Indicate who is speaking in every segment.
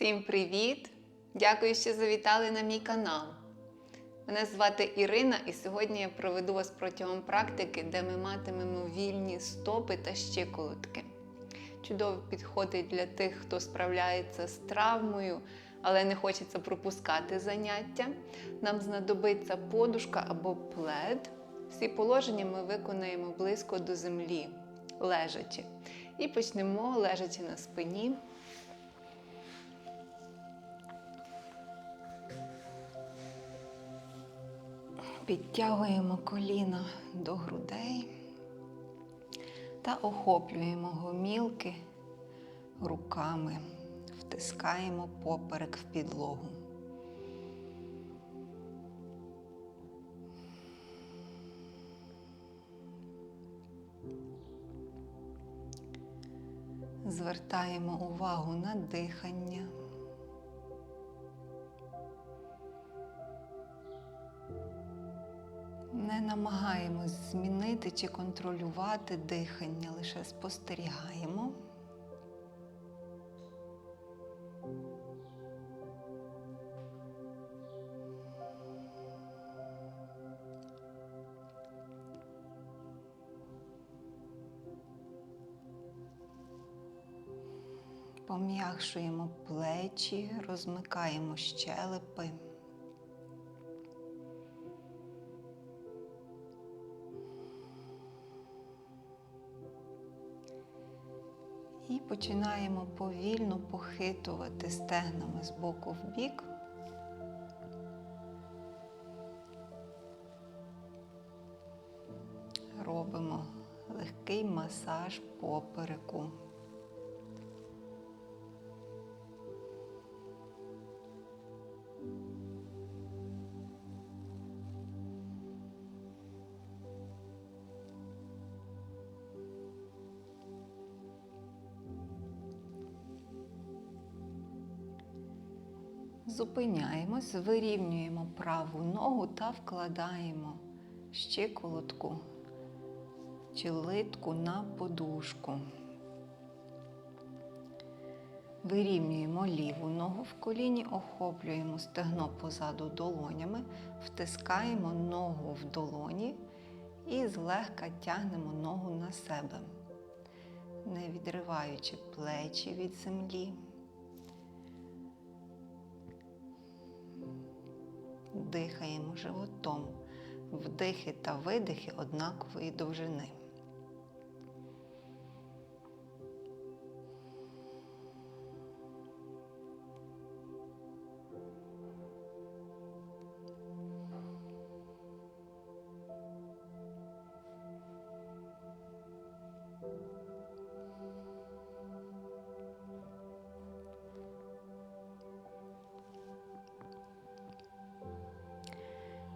Speaker 1: Всім привіт! Дякую, що завітали на мій канал. Мене звати Ірина, і сьогодні я проведу вас протягом практики, де ми матимемо вільні стопи та щиколотки. Чудово підходить для тих, хто справляється з травмою, але не хочеться пропускати заняття. Нам знадобиться подушка або плед. Всі положення ми виконаємо близько до землі, лежачи. І почнемо лежачи на спині. Підтягуємо коліна до грудей та охоплюємо гомілки руками, втискаємо поперек в підлогу. Звертаємо увагу на дихання. Не намагаємось змінити чи контролювати дихання, лише спостерігаємо. Пом'якшуємо плечі, розмикаємо щелепи. І починаємо повільно похитувати стегнами з боку в бік. Робимо легкий масаж попереку. Зупиняємось, вирівнюємо праву ногу та вкладаємо щиколотку чи литку на подушку. Вирівнюємо ліву ногу в коліні, охоплюємо стегно позаду долонями, втискаємо ногу в долоні і злегка тягнемо ногу на себе, не відриваючи плечі від землі. Дихаємо животом. Вдихи та видихи однакової довжини.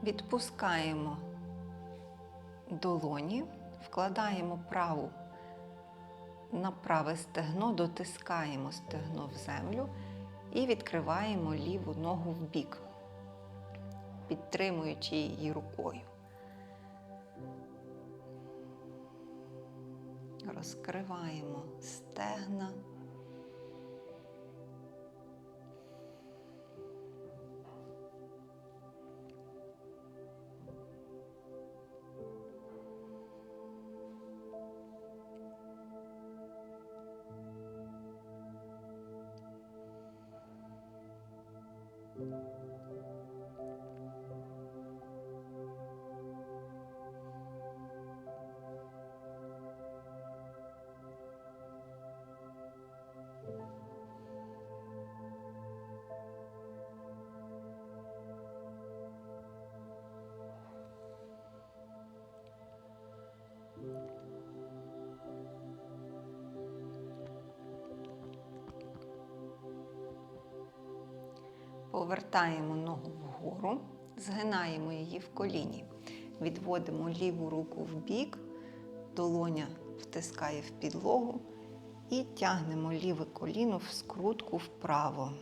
Speaker 1: Відпускаємо долоні, вкладаємо праву на праве стегно, дотискаємо стегно в землю і відкриваємо ліву ногу в бік, підтримуючи її рукою. Розкриваємо стегна. Повертаємо ногу вгору, згинаємо її в коліні. Відводимо ліву руку в бік, долоня втискає в підлогу і тягнемо ліве коліно в скрутку вправо.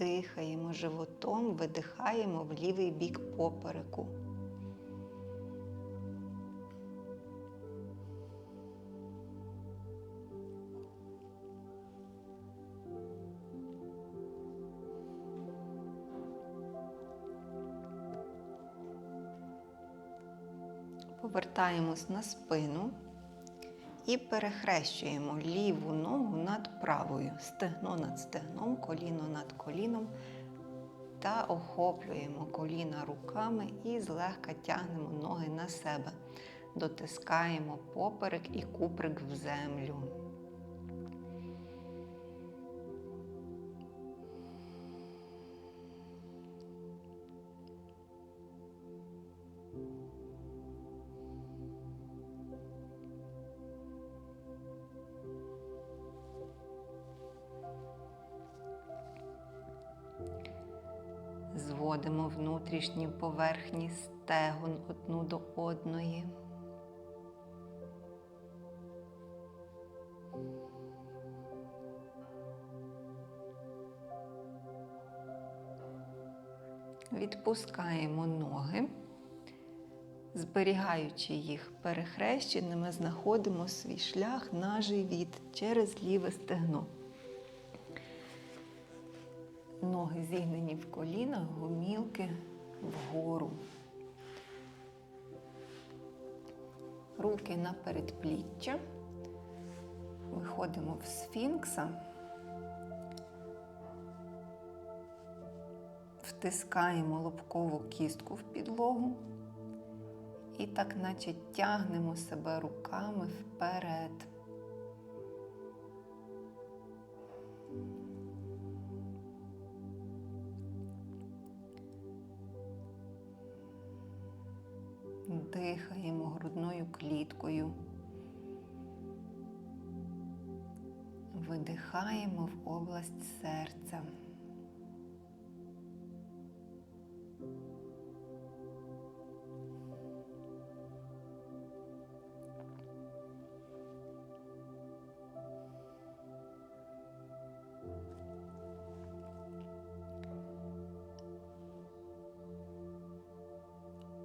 Speaker 1: Дихаємо животом, видихаємо в лівий бік попереку. Повертаємось на спину і перехрещуємо ліву ногу над правою, стегно над стегном, коліно над коліном та охоплюємо коліна руками і злегка тягнемо ноги на себе. Дотискаємо поперек і куприк в землю. Зводимо внутрішні поверхні стегон одну до одної. Відпускаємо ноги, зберігаючи їх перехрещеними, знаходимо свій шлях на живіт через ліве стегно. Ноги зігнені в колінах, гомілки вгору. Руки на передпліччя. Виходимо в сфінкса. Втискаємо лобкову кістку в підлогу і так наче тягнемо себе руками вперед. Кліткою. Видихаємо в область серця.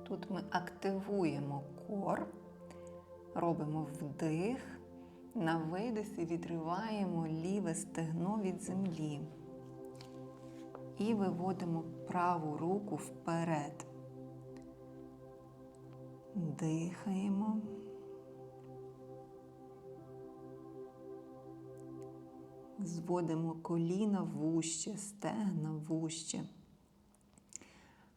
Speaker 1: Тут ми активуємо кор, робимо вдих, на видисі відриваємо ліве стегно від землі і виводимо праву руку вперед. Дихаємо. Зводимо коліна вуще, стегна вуще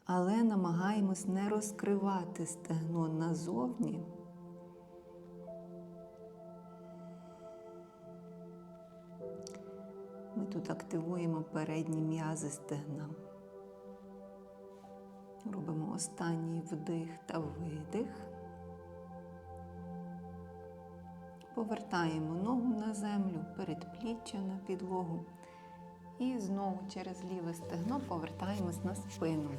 Speaker 1: але намагаємось не розкривати стегно назовні. Тут активуємо передні м'язи стегна. Робимо останній вдих та видих. Повертаємо ногу на землю, передпліччя на підлогу. І знову через ліве стегно повертаємось на спину.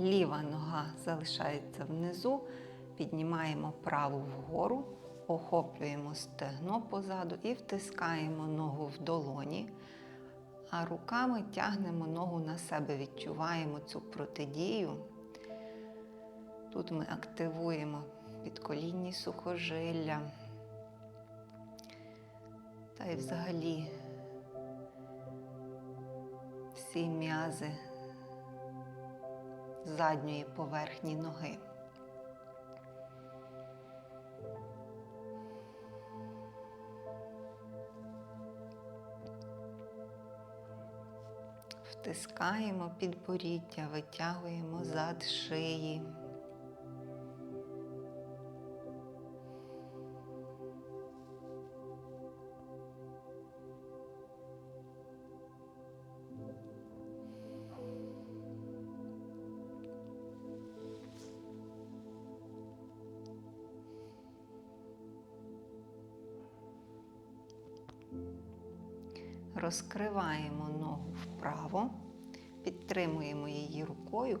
Speaker 1: Ліва нога залишається внизу, піднімаємо праву вгору, охоплюємо стегно позаду і втискаємо ногу в долоні, а руками тягнемо ногу на себе, відчуваємо цю протидію. Тут ми активуємо підколінні сухожилля. Та й взагалі всі м'язи задньої поверхні ноги. Втискаємо підборіддя, витягуємо зад шиї. Розкриваємо ногу вправо, підтримуємо її рукою,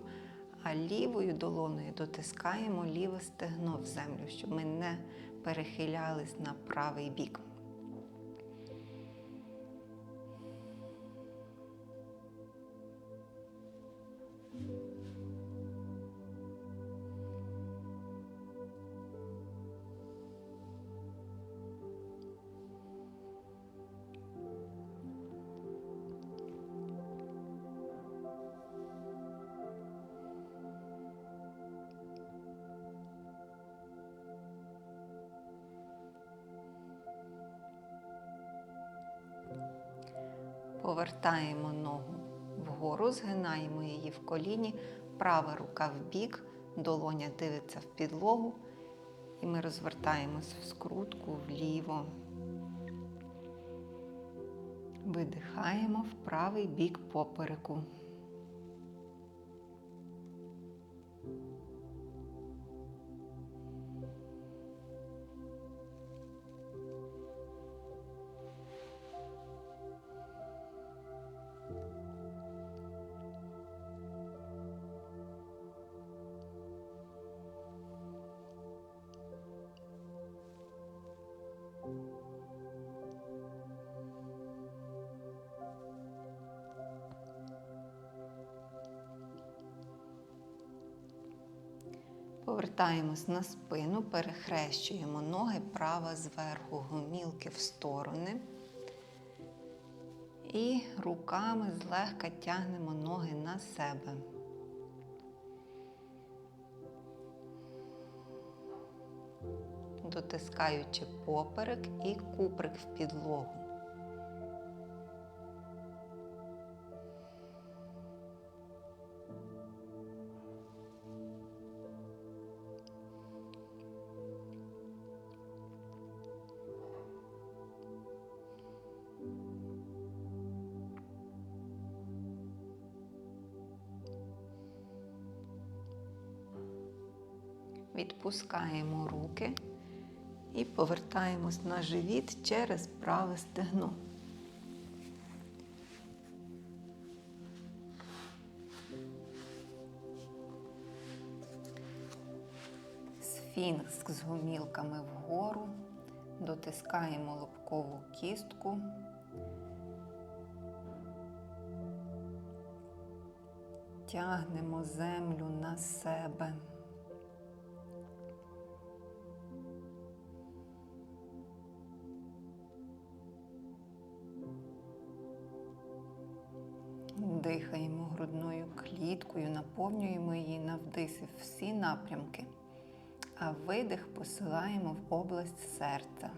Speaker 2: а лівою долоною дотискаємо ліве стегно в землю, щоб ми не перехилялись на правий бік. Повертаємо ногу вгору, згинаємо її в коліні, права рука в бік, долоня дивиться в підлогу, і ми розвертаємось в скрутку вліво. Видихаємо в правий бік попереку. Повертаємось на спину, перехрещуємо ноги права зверху, гомілки в сторони. І руками злегка тягнемо ноги на себе. Дотискаючи поперек і куприк в підлогу. Відпускаємо руки і повертаємось на живіт через праве стегно. Сфінкс з гомілками вгору, дотискаємо лобкову кістку. Тягнемо землю на себе. Дихаємо грудною кліткою, наповнюємо її на вдисі всі напрямки, а видих посилаємо в область серця.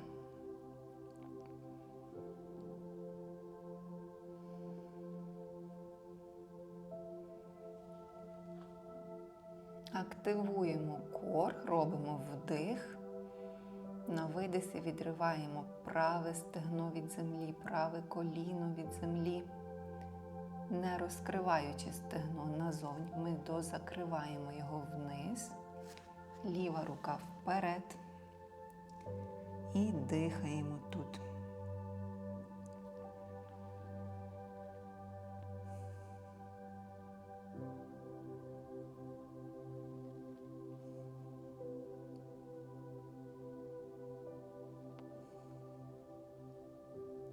Speaker 2: Активуємо кор, робимо вдих. На видисі відриваємо праве стегно від землі, праве коліно від землі не розкриваючи стегно назовні, ми дозакриваємо його вниз, ліва рука вперед і дихаємо тут.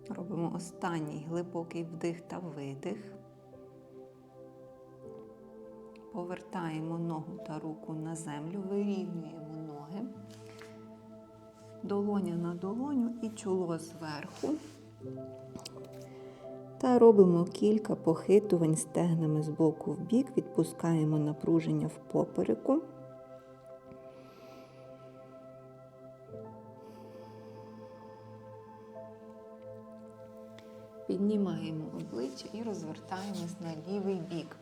Speaker 2: Робимо останній глибокий вдих та видих. Повертаємо ногу та руку на землю, вирівнюємо ноги, долоня на долоню і чоло зверху. Та робимо кілька похитувань стегнами з боку в бік, відпускаємо напруження в попереку. Піднімаємо обличчя і розвертаємось на лівий бік.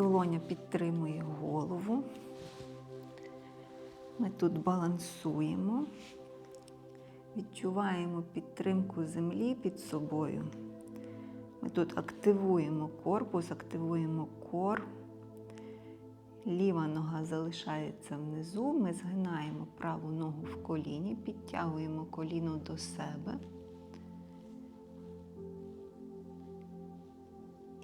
Speaker 2: Долоня підтримує голову. Ми тут балансуємо, відчуваємо підтримку землі під собою. Ми тут активуємо корпус, активуємо кор. Ліва нога залишається внизу. Ми згинаємо праву ногу в коліні, підтягуємо коліно до себе.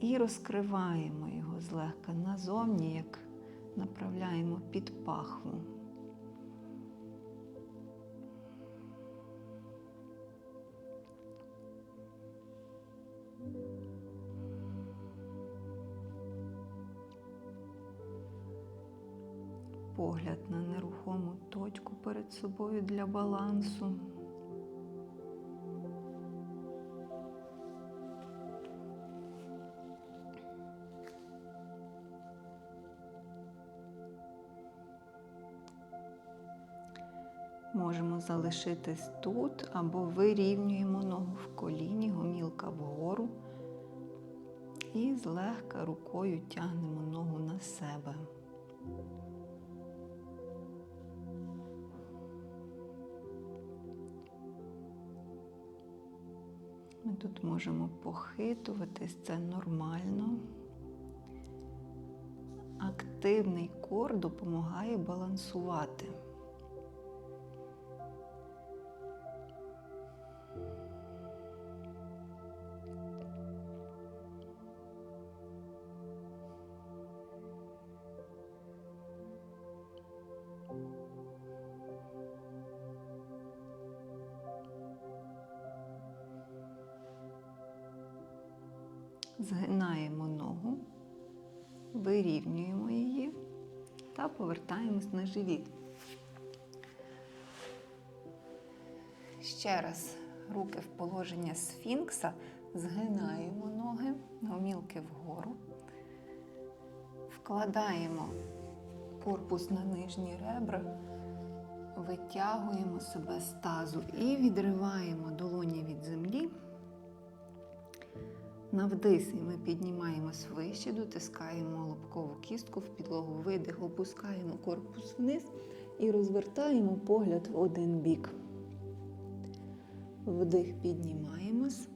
Speaker 2: І розкриваємо його злегка назовні, як направляємо під пахву. Погляд на нерухому точку перед собою для балансу. Залишитись тут або вирівнюємо ногу в коліні, гомілка вгору і злегка рукою тягнемо ногу на себе. Ми тут можемо похитуватись, це нормально. Активний кор допомагає балансувати. Живіт. Ще раз руки в положення сфінкса, згинаємо ноги, гомілки вгору, вкладаємо корпус на нижні ребра, витягуємо себе з тазу і відриваємо долоні від землі. На вдисі ми піднімаємось вище, дотискаємо лобкову кістку в підлогу, видих, опускаємо корпус вниз і розвертаємо погляд в один бік. Вдих піднімаємось,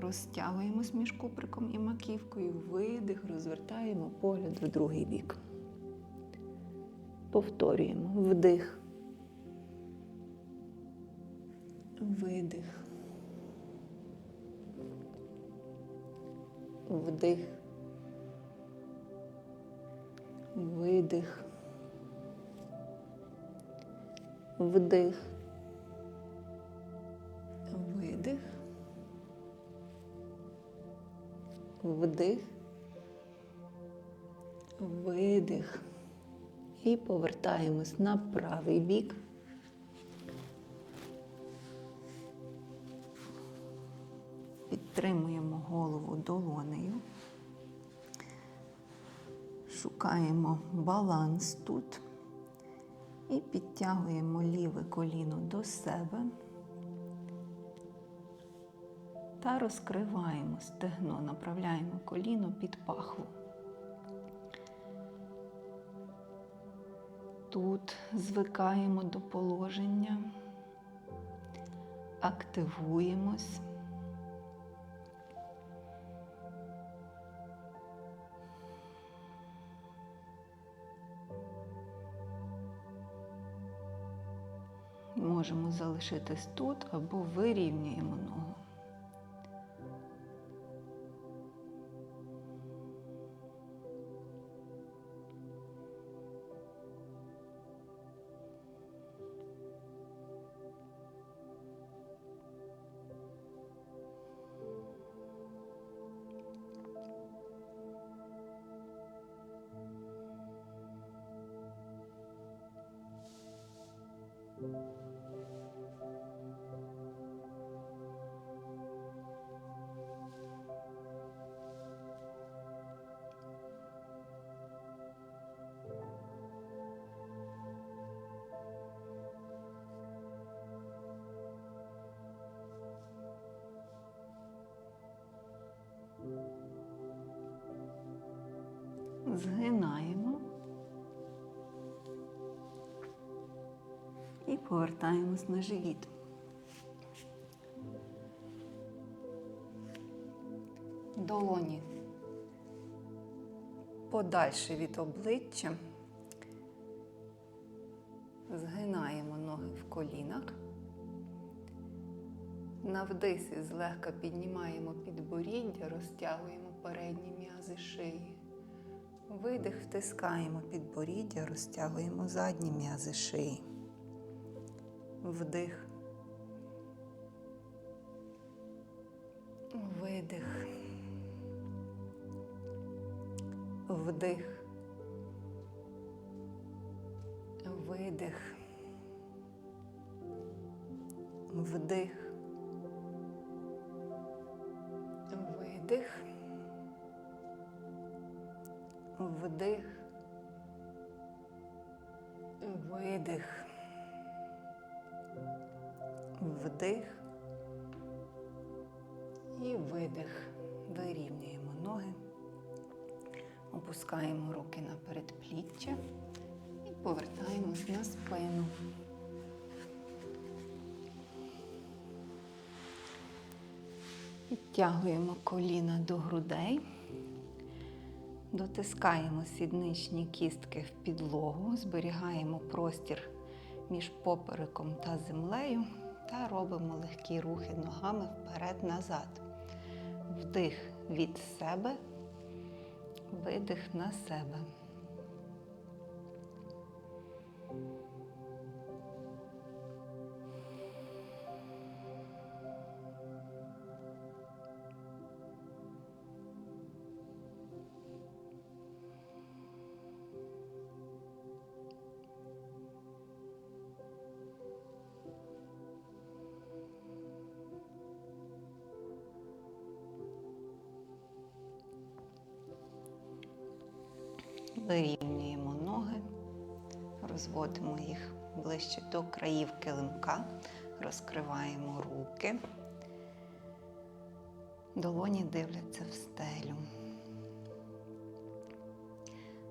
Speaker 2: розтягуємось між куприком і маківкою, видих, розвертаємо погляд в другий бік. Повторюємо вдих. Видих. Вдих. Видих. Вдих. Видих. Вдих. Видих. І повертаємось на правий бік. Долонею. Шукаємо баланс тут і підтягуємо ліве коліно до себе та розкриваємо стегно, направляємо коліно під пахву. Тут звикаємо до положення, активуємось. Можемо залишитись тут або вирівнюємо ногу. Згинаємо і повертаємось на живіт. Долоні подальше від обличчя. Згинаємо ноги в колінах. На вдисі злегка піднімаємо підборіддя, розтягуємо передні м'язи шиї. Видих, втискаємо підборіддя, розтягуємо задні м'язи шиї. Вдих. Видих. Вдих. Видих. Вдих. Видих. Вдих. Видих. Вдих. І видих. Вирівнюємо ноги. Опускаємо руки на передпліччя і повертаємось на спину. Підтягуємо коліна до грудей. Дотискаємо сідничні кістки в підлогу, зберігаємо простір між попереком та землею та робимо легкі рухи ногами вперед-назад. Вдих від себе, видих на себе. Розкриваємо руки. Долоні дивляться в стелю.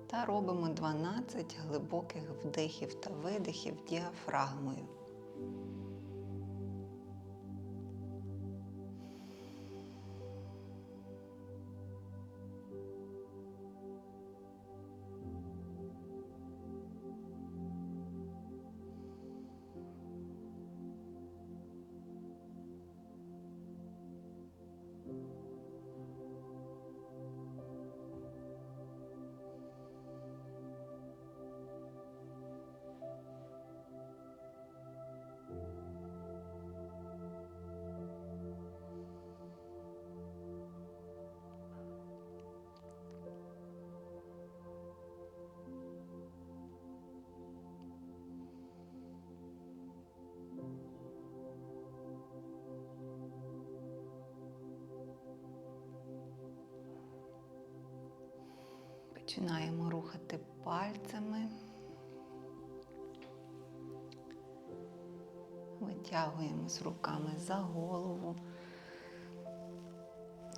Speaker 2: Та робимо 12 глибоких вдихів та видихів діафрагмою. Починаємо рухати пальцями. Витягуємо з руками за голову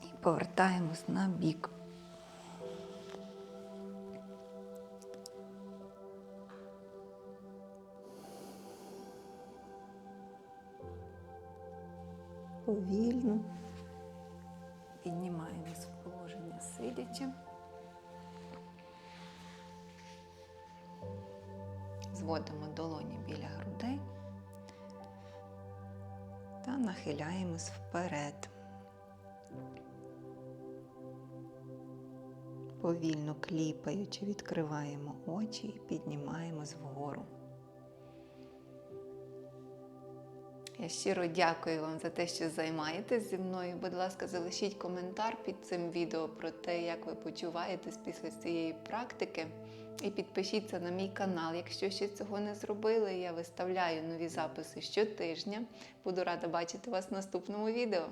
Speaker 2: і повертаємось на бік. Повільно піднімаємось в положення сидячи. Зводимо долоні біля грудей та нахиляємось вперед. Повільно кліпаючи, відкриваємо очі і піднімаємось вгору. Я щиро дякую вам за те, що займаєтесь зі мною. Будь ласка, залишіть коментар під цим відео про те, як ви почуваєтесь після цієї практики. І підпишіться на мій канал. Якщо ще цього не зробили, я виставляю нові записи щотижня. Буду рада бачити вас в наступному відео.